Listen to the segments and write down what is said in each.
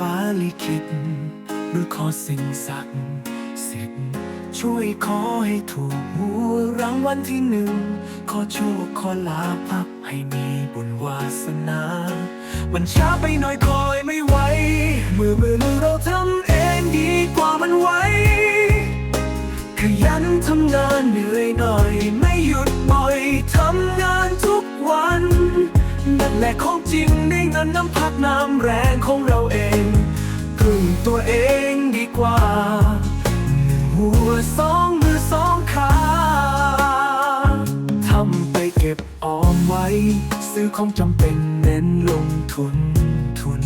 ฟ้าลิขิตหรือขอสิ่งศักดิ์สิทธิ์ช่วยขอให้ถูกหวยรางวัลที่หนึ่ง ขอโชคขอลาพับให้มีบุญวาสนา มันช้าไปหน่อยคอยไม่ไหวมือมือเราทำเองดีกว่ามันไวขยันทำงานเหนื่อยหน่อย ไม่หยุดบ่อยทำงานทุกวันนั่นแหละของจริงได้เงินน้ำพักน้ำแรงของเราเอง ตัวเองดีกว่าหนึ่งหัวสองมือสองขาทำไปเก็บออมไว้ ซื้อของจำเป็นเน้นลงทุนทุน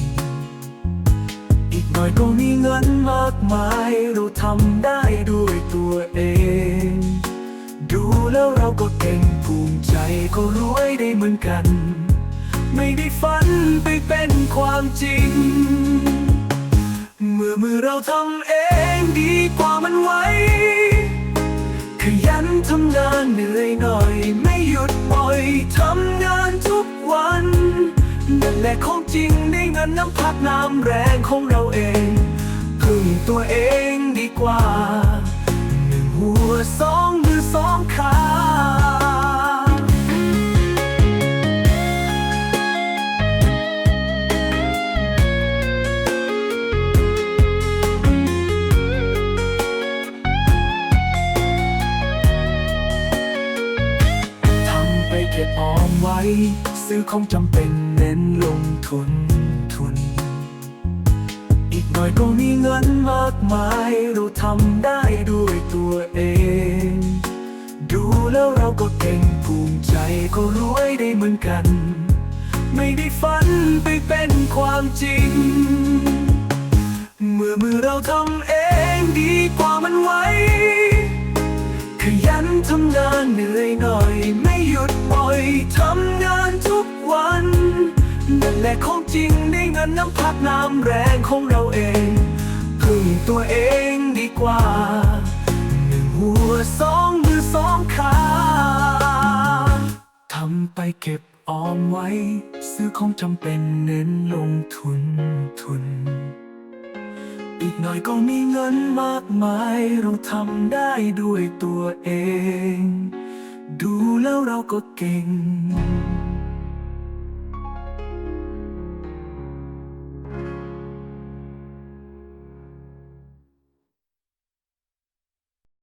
อีกหน่อยก็มีเงินมากมายเราทำได้ด้วยตัวเอง ดูแล้วเราก็เก่งภูมิใจก็รวยได้เหมือนกัน ไม่ได้ฝันไปเป็นความจริง มื่อเราทำเองดีกว่ามันไว้ ขยันทำงานเหนื่อยหน่อย ไม่หยุดบ่อยทำงานทุกวันนั่นแหละของจริงได้เงินน้ำพักน้ำแรงของเราเองพึ่งตัวเองดีกว่าหนึ่งหัวสอง เก็บออมไว้ ซื้อของจำเป็นเน้นลงทุนทุน อีกหน่อยก็มีเงินมากมายเราทำได้ด้วยตัวเอง ดูแล้วเราก็เก่งภูมิใจก็รวยได้เหมือนกัน ไม่ได้ฝันไปเป็นความจริง เมื่อมือเราทำเองดีกว่ามันไว้ขยัน ทำงานเหนื่อยหน่อย ไม่หยุดบ่อยทำงานทุกวันนั่นแหละของจริงได้เงินน้ำพักน้ำแรงของเราเองพึ่งตัวเองดีกว่าหนึ่งหัวสองมือสองขาทำไปเก็บออมไว้ ซื้อของจำเป็นเน้นลงทุนทุน อีกหน่อยก็มีเงินมากมาย เราทำได้ด้วยตัวเอง ดูแล้วเราก็เก่ง